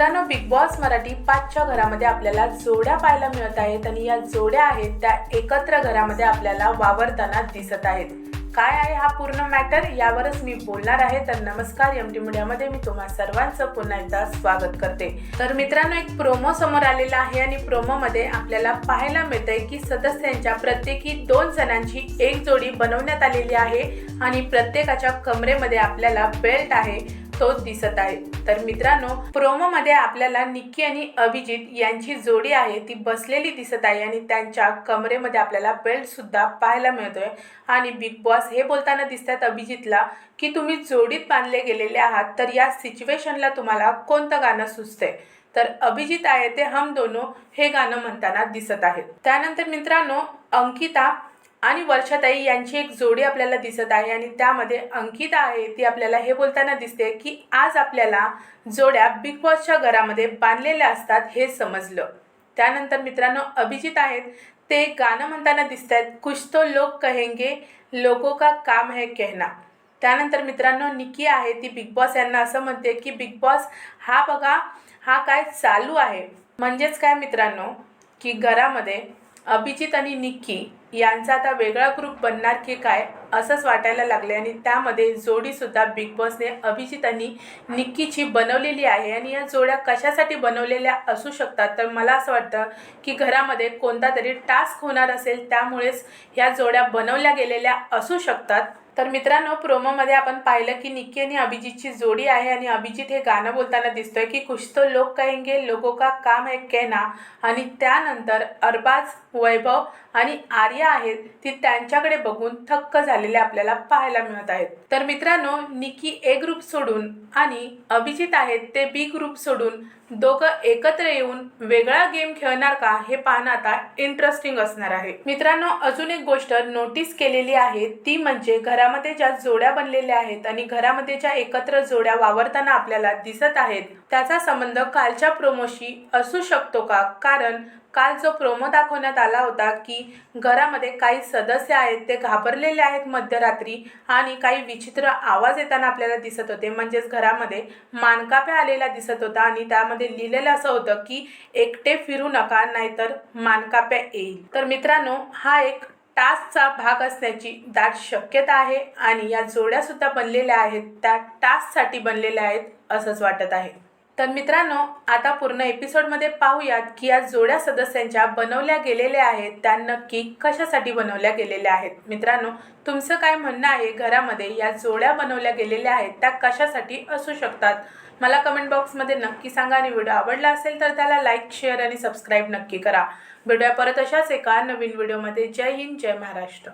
मित्रांनो big boss Marathi पाचच्या घरामध्ये आपल्याला जोड्या पाहायला मिळत आहेत आणि या जोड्या आहेत त्या एकत्र घरामध्ये आपल्याला वावरताना दिसत आहेत. काय आहे हा पूर्ण मॅटर यावरच मी बोलणार आहे. तर नमस्कार एम टी मीडियामध्ये मी तुम्हा सर्वांचं पुन्हा एकदा स्वागत करते. तर मित्रांनो एक प्रोमो समोर आलेला आहे आणि प्रोमोमध्ये आपल्याला पाहायला मिळतंय की सदस्यांच्या प्रत्येकी दोन जणांची एक जोडी बनवण्यात आलेली आहे आणि प्रत्येकाच्या कमरेमध्ये आपल्याला बेल्ट आहे. तोच दिसत आहे. तर मित्रांनो प्रोमोमध्ये आपल्याला निक्की आणि अभिजित यांची जोडी आहे. ती बसलेली दिसत आहे आणि त्यांच्या कमरेमध्ये आपल्याला बेल्ट सुद्धा पाहायला मिळतोय. आणि बिग बॉस हे बोलताना दिसतात अभिजितला की तुम्ही जोडीत बांधले गेलेले आहात तर या सिच्युएशनला तुम्हाला कोणतं गाणं सुचतंय? तर अभिजित आहे ते हम दोनो हे गाणं म्हणताना दिसत आहेत. त्यानंतर मित्रांनो अंकिता आणि वर्षाताई यांची एक जोडी आपल्याला दिसत आहे आणि त्यामध्ये अंकिता आहे. ती आपल्याला हे बोलताना दिसते की आज आपल्याला जोड्या बिग बॉसच्या घरामध्ये बांधलेल्या असतात हे समजलं. त्यानंतर मित्रांनो अभिजित आहेत. ते गाणं म्हणताना दिसत आहेत कुछ तो लोक कहेंगे लोगों का काम है कहना. त्यानंतर मित्रांनो निकी आहे. ती बिग बॉस यांना असं म्हणते की बिग बॉस हा बघा हा काय चालू आहे. म्हणजेच काय मित्रांनो की घरामध्ये अभिजित आणि निक्की यांचा आता वेगळा ग्रुप बनणार की काय असंच वाटायला लागले आणि त्यामध्ये जोडीसुद्धा बिग बॉसने अभिजित आणि निक्कीची बनवलेली आहे आणि या जोड्या कशासाठी बनवलेल्या असू शकतात? तर मला असं वाटतं की घरामध्ये कोणता तरी टास्क होणार असेल त्यामुळेच ह्या जोड्या बनवल्या गेलेल्या असू शकतात. तर मित्रांनो प्रोमोमध्ये आपण पाहिलं की निक्की आणि अभिजितची जोडी आहे आणि अभिजित हे गाणं बोलताना दिसतोय की कुछ तो लोक कहेंगे लोगों का काम है कहना. आणि त्यानंतर अरबाज वैभव आणि आर्या आहेत ती त्यांच्याकडे बघून थक्क झालेले आपल्याला पाहायला मिळत आहेत. तर मित्रांनो निकी ए ग्रुप सोडून आणि अभिजित आहेत ते बी ग्रुप सोडून दोघं एकत्र येऊन वेगळा गेम खेळणार का हे पाहणं आता इंटरेस्टिंग असणार आहे. मित्रांनो अजून एक गोष्ट नोटीस केलेली आहे ती म्हणजे घरामध्ये ज्या जोड्या बनलेल्या आहेत आणि घरामध्ये ज्या एकत्र जोड्या वावरताना आपल्याला दिसत आहेत त्याचा संबंध कालच्या प्रोमोशी असू शकतो का? कारण काल जो प्रोमो दाखवण्यात आला होता की घरामध्ये काही सदस्य आहेत ते घाबरलेले आहेत मध्यरात्री आणि काही विचित्र आवाज येताना आपल्याला दिसत होते. म्हणजेच घरामध्ये मानकाप्या आलेला दिसत होता आणि त्यामध्ये लिहिलेलं असं होतं की एकटे फिरू नका नाहीतर मानकाप्या येईल. तर मित्रांनो हा एक टास्कचा भाग असण्याची दाट शक्यता आहे आणि या जोड्या सुद्धा बनलेल्या आहेत त्या टास्कसाठी बनलेल्या आहेत असंच वाटत आहे. तर मित्रांनो आता पूर्ण एपिसोडमध्ये पाहूयात की या जोड्या सदस्यांच्या बनवल्या गेलेल्या आहेत त्या नक्की कशासाठी बनवल्या गेलेल्या आहेत. मित्रांनो तुमचं काय म्हणणं आहे? घरामध्ये या जोड्या बनवल्या गेलेल्या आहेत त्या कशासाठी असू शकतात? मला कमेंट बॉक्समध्ये नक्की सांगा आणि व्हिडिओ आवडला असेल तर त्याला लाईक शेअर आणि सबस्क्राईब नक्की करा. भेटूया परत अशाच एका नवीन व्हिडिओमध्ये जय हिंद जय महाराष्ट्र.